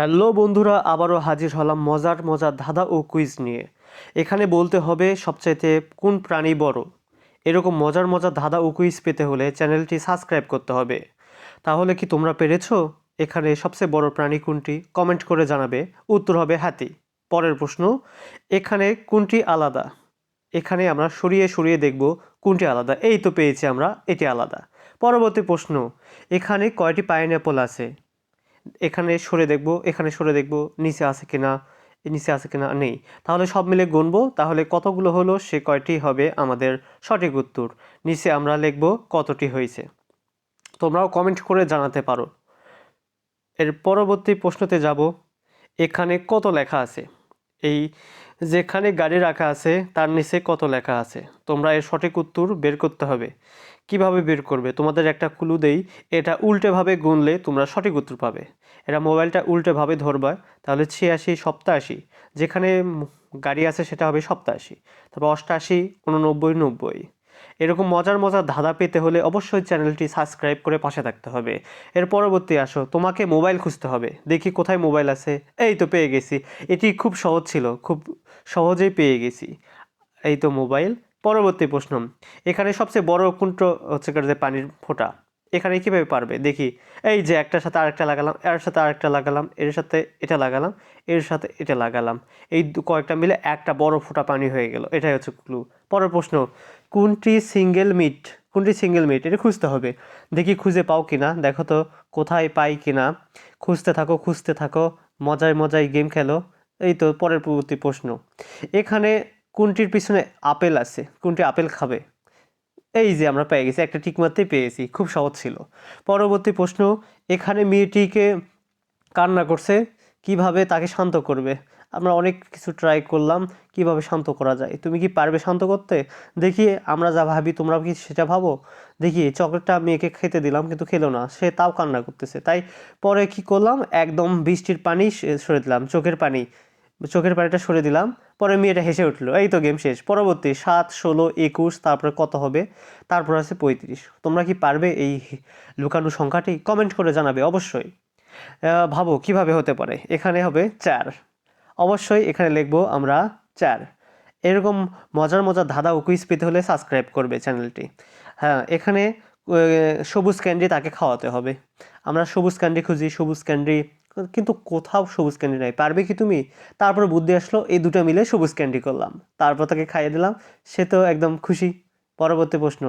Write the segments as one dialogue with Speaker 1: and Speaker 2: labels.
Speaker 1: Hello বন্ধুরা, আবারও হাজির হলাম মজার মজার ধাঁধা ও কুইজ নিয়ে। এখানে বলতে হবে সবচাইতে কোন প্রাণী বড়? এরকম মজার মজার ধাঁধা ও কুইজ পেতে হলে চ্যানেলটি সাবস্ক্রাইব করতে হবে। তাহলে কি তোমরা পেরেছ? এখানে সবচেয়ে বড় প্রাণী কোনটি? কমেন্ট করে জানাবে। উত্তর হবে হাতি। পরের প্রশ্ন, এখানে কোনটি আলাদা? এখানে আমরা সরিয়ে সরিয়ে দেখব কোনটি আলাদা। এই তো পেয়েছি আমরা, এটি আলাদা। পরবর্তী প্রশ্ন, এখানে কয়টি পাইনঅ্যাপল আছে? এখানে সরে দেখব, এখানে সরে দেখব, নিচে আছে কিনা এ নিচে আছে কিনা নেই। তাহলে সব মিলে গুনবো, তাহলে কতগুলো হলো সে কয়টি হবে আমাদের সঠিক উত্তর। নিচে আমরা লিখব কতটি হয়েছে। তোমরাও কমেন্ট করে জানাতে পারো। এর পরবর্তী প্রশ্নতে যাব, এখানে কত লেখা আছে? এই যেখানে গাড়ি রাখা আছে, তার নিচে কত লেখা আছে? তোমরা এর সঠিক উত্তর বের করতে হবে। কীভাবে বের করবে? তোমাদের একটা ক্লু দেই, এটা উল্টেভাবে গুনলে তোমরা সঠিক উত্তর পাবে। এটা মোবাইলটা উল্টেভাবে ধরবা, তাহলে ছিয়াশি, সপ্তাশি। যেখানে গাড়ি আছে সেটা হবে সপ্তাশি। তারপর অষ্টাশি, উননব্বই, নব্বই। এরকম মজার মজার ধাঁধা পেতে হলে অবশ্যই চ্যানেলটি সাবস্ক্রাইব করে পাশে থাকতে হবে। এর পরবর্তী আসো, তোমাকে মোবাইল খুঁজতে হবে। দেখি কোথায় মোবাইল আছে। এই তো পেয়ে গেছি। এটি খুব সহজ ছিল, খুব সহজেই পেয়ে গেছি। এই তো মোবাইল পরবর্তী প্রশ্ন, এখানে সবচেয়ে বড় কোনটা হচ্ছে যে পানির ফোঁটা। এখানে কীভাবে পারবে? দেখি, এই যে একটার সাথে আরেকটা লাগালাম, এর সাথে আরেকটা লাগালাম, এর সাথে এটা লাগালাম, এর সাথে এটা লাগালাম। এই কয়েকটা মিলে একটা বড় ফোঁটা পানি হয়ে গেল, এটাই হচ্ছে ক্লু পরের প্রশ্ন, কোনটি সিঙ্গেল মিট কোনটি সিঙ্গেল মিট এটা খুঁজতে হবে। দেখি খুঁজে পাও কিনা, দেখো তো কোথায় পাই কিনা। খুঁজতে থাকো খুঁজতে থাকো, মজায় মজায় গেম খেলো। এই তো পরের পরবর্তী প্রশ্ন, এখানে কোনটির পিছনে আপেল আছে, কোনটি আপেল খাবে? এই যে আমরা পেয়ে গেছি, একটা টিক মারতেই পেয়েছি, খুব সহজ ছিল। পরবর্তী প্রশ্ন, এখানে মেয়েটিকে কান্না করছে, কীভাবে তাকে শান্ত করবে? আমরা অনেক কিছু ট্রাই করলাম, কীভাবে শান্ত করা যায়? তুমি কি পারবে শান্ত করতে? দেখি, আমরা যা ভাবি তোমরা কি সেটা ভাবো? দেখি, চকলেটটা মেয়েকে খেতে দিলাম, কিন্তু খেলো না, সে তাও কান্না করতেছে। তাই পরে কি করলাম? একদম বৃষ্টির পানি সরে দিলাম, চোখের পানি, চোখের পানিটা সরে দিলাম পরে মেয়েটা হেসে উঠল, এই তো গেম শেষ, পরবর্তী সাত, ষোলো, একুশ, তারপরে কত হবে? তারপর আছে পঁয়ত্রিশ। তোমরা কি পারবে এই লুকানো সংখ্যাটি? কমেন্ট করে জানাবে, অবশ্যই। ভাবো, কীভাবে হতে পারে? এখানে হবে চার। অবশ্যই, এখানে লিখব আমরা চার। এরকম মজার মজার ধাঁধা ও কুইজ পেতে হলে সাবস্ক্রাইব করবে চ্যানেলটি হ্যাঁ এখানে সবুজ ক্যান্ডি তাকে খাওয়াতে হবে। আমরা সবুজ ক্যান্ডি খুঁজি, সবুজ ক্যান্ডি কিন্তু কোথাও সবুজ ক্যান্ডি নাই। পারবে কি তুমি? তারপর বুদ্ধি আসলো, এই দুটো মিলে সবুজ ক্যান্ডি করলাম। তারপর তাকে খাইয়ে দিলাম, সে তো একদম খুশি। পরবর্তী প্রশ্ন,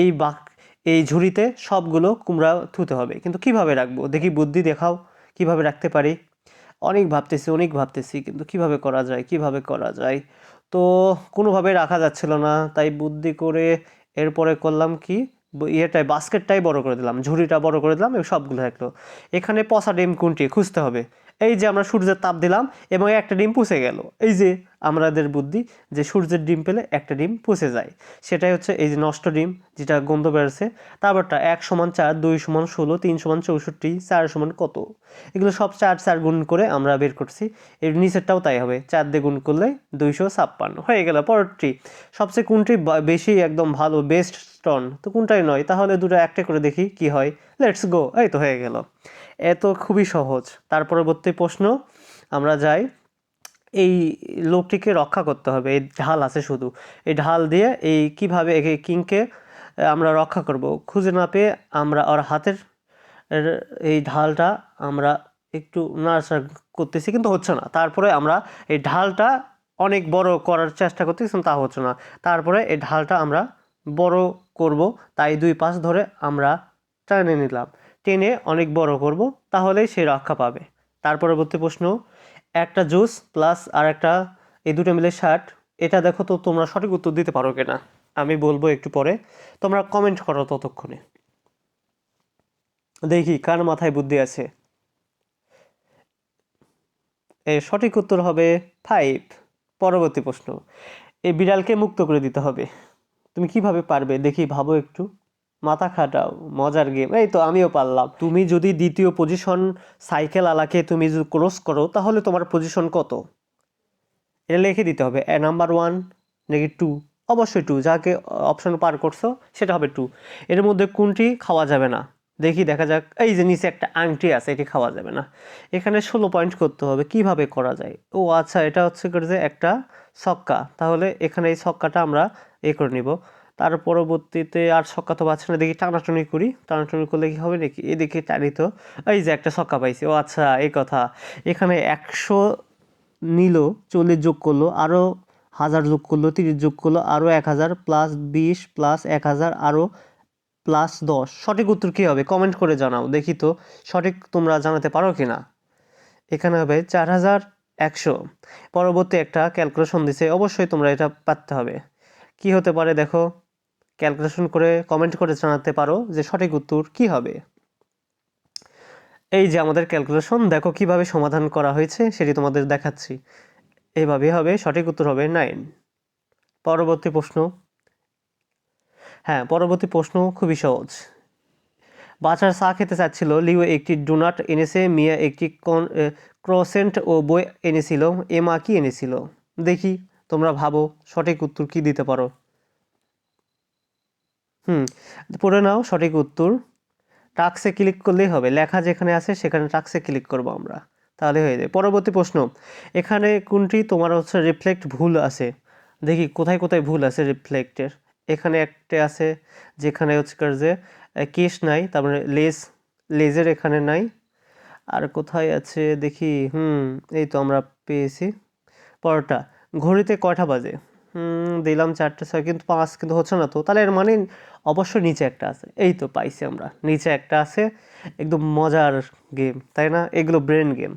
Speaker 1: এই বাক, এই ঝুড়িতে সবগুলো কুমড়া থুতে হবে, কিন্তু কীভাবে রাখব? দেখি বুদ্ধি দেখাও, কীভাবে রাখতে পারি? অনেক ভাবতেছি অনেক ভাবতেছি, কিন্তু কীভাবে করা যায়, কীভাবে করা যায়? তো কোনোভাবে রাখা যাচ্ছিল না, তাই বুদ্ধি করে এরপরে করলাম কি? ইয়েটাই, বাস্কেটটাই বড় করে দিলাম, ঝুড়িটা বড় করে দিলাম সবগুলো থাকল। এখানে পসা ডিম কোনটি খুঁজতে হবে? এই যে আমরা সূর্যের তাপ দিলাম এবং একটা ডিম পুষে গেল। এই যে আমাদের বুদ্ধি যে সূর্যের ডিম পেলে একটা ডিম পুষে যায়। সেটাই হচ্ছে এই যে নষ্ট ডিম যেটা গন্ধ বেরোচ্ছে। তারপরটা এক সমান চার, দুই সমান ষোলো, তিন সমান চৌষট্টি, চার সমান কত? এগুলো সব চার চার গুণ করে আমরা বের করছি। এর নিচেরটাও তাই হবে। চার দিয়ে গুণ করলে দুইশো ছাপ্পান্ন। হয়ে গেল পরেরটি। সবচেয়ে কোনটি বেশি একদম ভালো বেস্ট স্টোন তো কোনটাই নয়। তাহলে দুটো একটা করে দেখি কি হয়। লেটস গো এই তো হয়ে গেল। এত খুবই সহজ। তার পরবর্তী প্রশ্ন, আমরা যাই। এই লোকটিকে রক্ষা করতে হবে, এই ঢাল আছে শুধু। এই ঢাল দিয়ে এই কীভাবে একে কিংকে আমরা রক্ষা করব? খুঁজে না পেয়ে আমরা ওর হাতের এই ঢালটা আমরা একটু নাড়াচাড়া করতেছি, কিন্তু হচ্ছে না। তারপরে আমরা এই ঢালটা অনেক বড় করার চেষ্টা করতেছি তা হচ্ছে না। তারপরে এই ঢালটা আমরা বড় করব, তাই দুই পাশ ধরে আমরা টেনে নিলাম। টেনে অনেক বড় করব, তাহলেই সে রক্ষা পাবে। তার পরবর্তী প্রশ্ন, একটা জুস প্লাস আর একটা এই দুটো মিলে শার্ট এটা দেখো তো তোমরা সঠিক উত্তর দিতে পারো কিনা? আমি বলব একটু পরে, তোমরা কমেন্ট করো ততক্ষণে। দেখি কার মাথায় বুদ্ধি আছে। এর সঠিক উত্তর হবে ফাইভ পরবর্তী প্রশ্ন এই বিড়ালকে মুক্ত করে দিতে হবে। তুমি কীভাবে পারবে? দেখি ভাবো একটু। মাথা খাটাও মজার গেম এই তো আমিও পারলাম। তুমি যদি দ্বিতীয় পজিশন সাইকেল আলাকে তুমি যদি ক্রস করো, তাহলে তোমার পজিশন কত? এটা লিখে দিতে হবে। নাম্বার ওয়ান নাকি টু অবশ্যই টু যাকে অপশন পার করছ, সেটা হবে টু এর মধ্যে কোনটি খাওয়া যাবে না? দেখি, দেখা যাক। এই যে নিচে একটা আংটি আছে, এটি খাওয়া যাবে না। এখানে ষোলো পয়েন্ট করতে হবে। কীভাবে করা যায়? ও আচ্ছা এটা হচ্ছে করে যে একটা ছক্কা। তাহলে এখানে এই ছক্কাটা আমরা এ করে নিব। তার পরবর্তীতে আর ছক্কা তো পাচ্ছে না। দেখি টানাটানি করি। টানাটানি করলে কি হবে নাকি? এদিকে টানি তো। এই যে একটা ছক্কা পাইছি। ও আচ্ছা এই কথা। এখানে একশো নিল, চল্লিশ যোগ করল আরও হাজার যোগ করল, তিরিশ যোগ করল আরও এক হাজার প্লাস বিশ প্লাস এক হাজার আরও প্লাস দশ। সঠিক উত্তর কী হবে? কমেন্ট করে জানাও। দেখি তো, সঠিক তোমরা জানাতে পারো কি না এখানে হবে চার হাজার একশো। পরবর্তী একটা ক্যালকুলেশন দিছে। অবশ্যই তোমরা এটা পারতে হবে। কি হতে পারে দেখো? ক্যালকুলেশন করে কমেন্ট করে জানাতে পারো যে সঠিক উত্তর কি হবে। এই যে আমাদের ক্যালকুলেশন, দেখো কীভাবে সমাধান করা হয়েছে, সেটি তোমাদের দেখাচ্ছি। এইভাবে হবে, সঠিক উত্তর হবে নাইন পরবর্তী প্রশ্ন। হ্যাঁ পরবর্তী প্রশ্ন খুবই সহজ। বাচ্চার চা খেতে চাচ্ছিল, লিও একটি ডোনাট এনেছে, মিয়া একটি ক্রসেন্ট ও বই এনেছিল, এমা কি এনেছিল? দেখি, তোমরা ভাবো, সঠিক উত্তর কি দিতে পারো। হুম, পড়ে নাও সঠিক উত্তর। টাক্সে ক্লিক করলেই হবে। লেখা যেখানে আছে সেখানে টাক্সে ক্লিক করব আমরা। তাহলে হয়ে যায়। পরবর্তী প্রশ্ন, এখানে কোনটি তোমার হচ্ছে রিফ্লেক্ট ভুল আছে? দেখি কোথায় কোথায় ভুল আছে রিফ্লেক্টের এখানে একটা আছে যেখানে হচ্ছে যে কেস নাই, তারপরে লেস লেজের এখানে নাই। আর কোথায় আছে দেখি, হুম, এই তো আমরা পেয়েছি। পরোটা, ঘড়িতে কয়টা বাজে? দিলাম চারটে ছয়, কিন্তু পাঁচ কিন্তু হচ্ছে না তো। তাহলে এর মানে অবশ্যই নিচে একটা আছে। এই তো পাইছি আমরা। নিচে একটা আছে, একদম মজার গেম তাই না? এগুলো ব্রেন গেম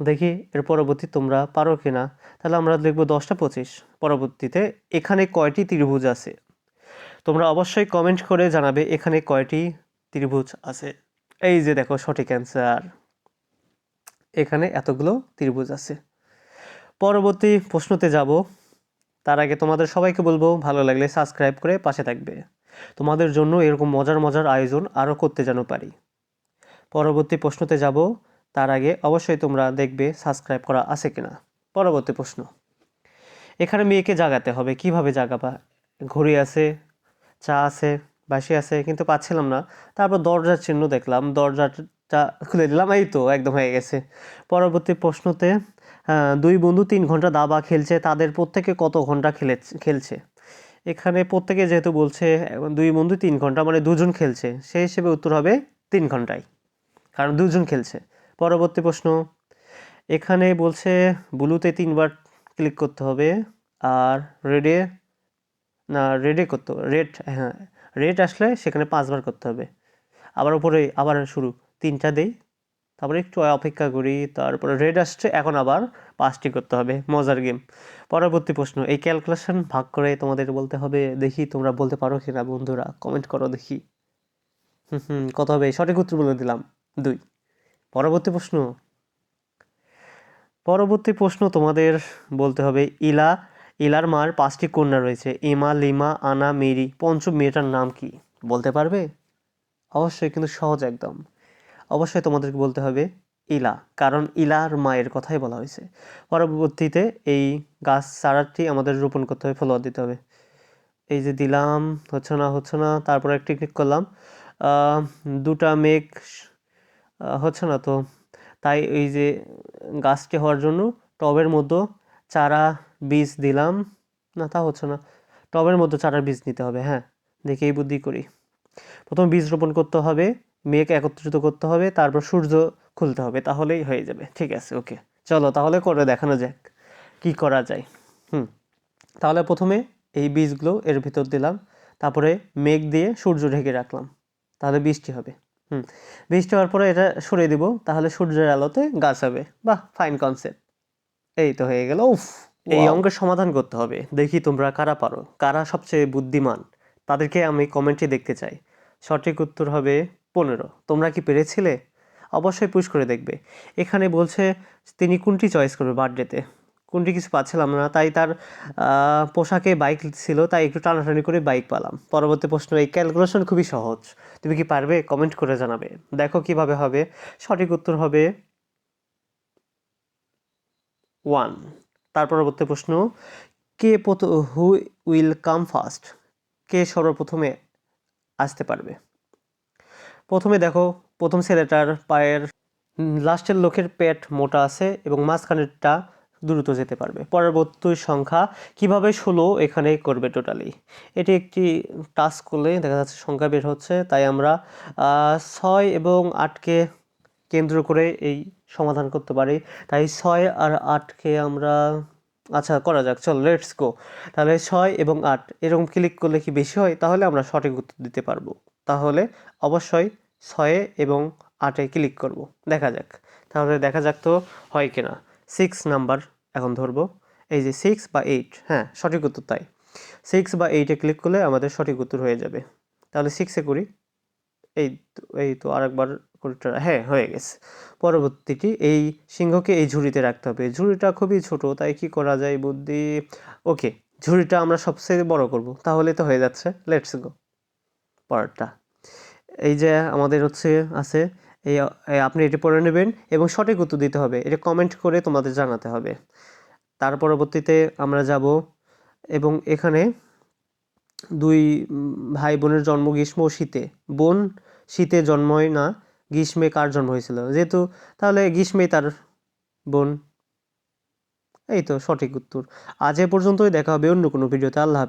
Speaker 1: দেখি এর পরবর্তী তোমরা পারো কি না তাহলে আমরা দেখব দশটা পঁচিশ। পরবর্তীতে এখানে কয়টি ত্রিভুজ আছে? তোমরা অবশ্যই কমেন্ট করে জানাবে এখানে কয়টি ত্রিভুজ আছে। এই যে দেখো সঠিক অ্যান্সার এখানে এতগুলো ত্রিভুজ আছে। পরবর্তী প্রশ্নতে যাব। তার আগে তোমাদের সবাইকে বলব, ভালো লাগলে সাবস্ক্রাইব করে পাশে থাকবে। তোমাদের জন্য এরকম মজার মজার আয়োজন আরও করতে যেন পারি। পরবর্তী প্রশ্নতে যাব, তার আগে অবশ্যই তোমরা দেখবে সাবস্ক্রাইব করা আছে কিনা। পরবর্তী প্রশ্ন, এখানে মেয়েকে জাগাতে হবে, কীভাবে জাগাবা? ঘড়ি আছে, চা আছে বাসি আছে, কিন্তু পাচ্ছিলাম না। তারপর দরজার চিহ্ন দেখলাম, দরজাটা খুলে দিলাম, এই তো, একদম হয়ে গেছে। পরবর্তী প্রশ্নতে দুই বন্ধু তিন ঘণ্টা দাবা খেলছে, তাদের প্রত্যেকে কত ঘণ্টা খেলে খেলছে? এখানে প্রত্যেকে যেহেতু বলছে, দুই বন্ধু তিন ঘণ্টা মানে দুজন খেলছে, সেই হিসেবে উত্তর হবে তিন ঘন্টায়, কারণ দুজন খেলছে। পরবর্তী প্রশ্ন, এখানে বলছে ব্লুতে তিনবার ক্লিক করতে হবে, আর রেডে, না, রেডে করতে রেড হ্যাঁ রেড আসলে সেখানে পাঁচবার করতে হবে। আবার উপরে, আবার শুরু, তিনটা দেই তারপরে একটু অপেক্ষা করি, তারপরে রেড আসছে, এখন আবার পাঁচটি করতে হবে, মজার গেম। পরবর্তী প্রশ্ন, এই ক্যালকুলেশন ভাগ করে তোমাদের বলতে হবে, দেখি তোমরা বলতে পারো কিনা বন্ধুরা কমেন্ট করো দেখি। হুম হুম কত হবে, সঠিক উত্তর বলে দিলাম, দুই। পরবর্তী প্রশ্ন পরবর্তী প্রশ্ন তোমাদের বলতে হবে, ইলা, ইলার মার পাঁচটি কন্যা রয়েছে, ইমা, লিমা, আনা, মেরি, পঞ্চম মেয়েটার নাম কি? বলতে পারবে? অবশ্যই, কিন্তু সহজ একদম। অবশ্যই তোমাদেরকে বলতে হবে ইলা, কারণ ইলার মায়ের কথাই বলা হয়েছে। পরবর্তীতে এই গাছ চারাটি আমাদের রোপণ করতে হবে, ফলোয়ার দিতে হবে। এই যে দিলাম, হচ্ছে না হচ্ছে না, তারপরে একটি ক্লিক করলাম। দুটা মেঘ হচ্ছে না তো, তাই এই যে গাছটি হওয়ার জন্য টবের মধ্যে চারা বীজ দিলাম। না, তা হচ্ছে না, টবের মধ্যে চারা বীজ নিতে হবে হ্যাঁ দেখে এই বুদ্ধি করি। প্রথম বীজ রোপণ করতে হবে মেঘ একত্রিত করতে হবে তারপর সূর্য খুলতে হবে তাহলেই হয়ে যাবে। ঠিক আছে ওকে চলো তাহলে করে দেখানো যাক কি করা যায়। হুম তাহলে প্রথমে এই বীজগুলো এর ভিতর দিলাম তারপরে মেঘ দিয়ে সূর্য ঢেকে রাখলাম তাহলে বৃষ্টি হবে। হুম বৃষ্টি হওয়ার পরে এটা সরিয়ে দিব তাহলে সূর্যের আলোতে গাছ হবে। বাহ ফাইন কনসেপ্ট এই তো হয়ে গেল উফ এই অঙ্কের সমাধান করতে হবে। দেখি তোমরা কারা পারো কারা সবচেয়ে বুদ্ধিমান তাদেরকে আমি কমেন্টে দেখতে চাই। সঠিক উত্তর হবে পনেরো। তোমরা কি পেরেছিলে? অবশ্যই পুশ করে দেখবে। এখানে বলছে, তিনি কোনটি চয়েস করবে বার্থডেতে কোনটি কিছু পাচ্ছিলাম না, তাই তার পোশাকে বাইক ছিল, তাই একটু টানাটানি করে বাইক পালাম। পরবর্তী প্রশ্ন, এই ক্যালকুলেশন খুবই সহজ। তুমি কি পারবে? কমেন্ট করে জানাবে। দেখো কীভাবে হবে। সঠিক উত্তর হবে ওয়ান তার পরবর্তী প্রশ্ন, কে হু উইল কাম ফার্স্ট কে সর্বপ্রথমে আসতে পারবে? প্রথমে দেখো, প্রথম ছেলেটার পায়ের লাস্টের লোকের পেট মোটা আছে এবং মাঝখানেরটা দ্রুত যেতে পারবে। পরবর্তী সংখ্যা, কীভাবে ষোলো এখানে করবে টোটালি এটি একটি টাচ করলে দেখা যাচ্ছে সংখ্যা বের হচ্ছে, তাই আমরা ছয় এবং আটকে কেন্দ্র করে এই সমাধান করতে পারি। তাই ছয় আর আটকে আমরা আচ্ছা করা যাক, চল লেটস গো তাহলে ছয় এবং আট, এরকম ক্লিক করলে কি বেশি হয়? তাহলে আমরা সঠিক উত্তর দিতে পারব। তাহলে অবশ্যই ছয়ে এবং আটে ক্লিক করব। দেখা যাক। তাহলে দেখা যাক তো হয় কিনা সিক্স নাম্বার এখন ধরবো। এই যে সিক্স বা এইট হ্যাঁ সঠিক উত্তর তাই। সিক্স বা এইটে ক্লিক করলে আমাদের সঠিক উত্তর হয়ে যাবে। তাহলে সিক্সে করি। এই এই তো আরেকবার try- হ্যাঁ হয়ে গেছে। পরবর্তীটি এই সিংহকে এই ঝুড়িতে রাখতে হবে। ঝুড়িটা খুবই ছোট, তাই কি করা যায় বুদ্ধি? ওকে ঝুড়িটা আমরা সবচেয়ে বড় করব। তাহলে তো হয়ে যাচ্ছে। লেটস গো পরেরটা এই যে আমাদের হচ্ছে আছে, এই আপনি এটি পড়ে নেবেন এবং সঠিক উত্তর দিতে হবে। এটা কমেন্ট করে তোমাদের জানাতে হবে। তার পরবর্তীতে আমরা যাব এবং এখানে দুই ভাই বোনের জন্ম গ্রীষ্ম ও শীতে। বোন শীতে জন্ময় না, গ্রীষ্মে কার জন্ম হয়েছিল? যেহেতু তাহলে গ্রীষ্মেই তার বোন। এই তো সঠিক উত্তর। আজ এ পর্যন্তই, দেখা হবে অন্য কোনো ভিডিওতে। আল্লাহ হাফেজ।